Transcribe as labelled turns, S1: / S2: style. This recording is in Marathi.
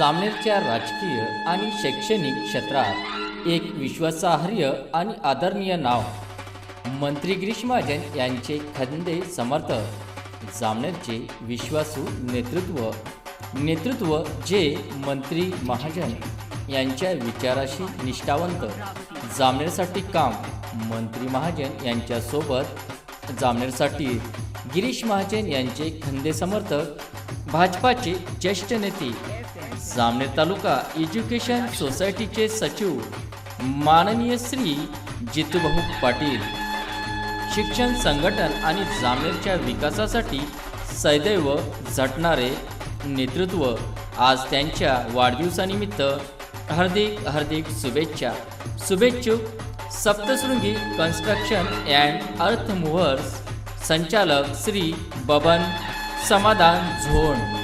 S1: जामनेरच्या राजकीय आणि शैक्षणिक क्षेत्रात एक विश्वासार्ह आणि आदरणीय नाव. मंत्री गिरीश महाजन यांचे खंदे समर्थक जामनेरचे विश्वासू नेतृत्व नेतृत्व जे मंत्री महाजन यांच्या विचाराशी निष्ठावंत. जामनेरसाठी काम मंत्री महाजन यांच्यासोबत. जामनेरसाठी गिरीश महाजन यांचे खंदे समर्थक भाजपाचे ज्येष्ठ नेते जामनेर तालुका एज्युकेशन सोसायटीचे सचिव माननीय श्री जितूभाऊ पाटील. शिक्षण संघटन आणि जामनेरच्या विकासासाठी सदैव झटणारे नेतृत्व आज त्यांच्या वाढदिवसानिमित्त हार्दिक हार्दिक शुभेच्छा. शुभेच्छुक Saptashrungi construction and earth movers संचालक श्री बबन समाधान झोन.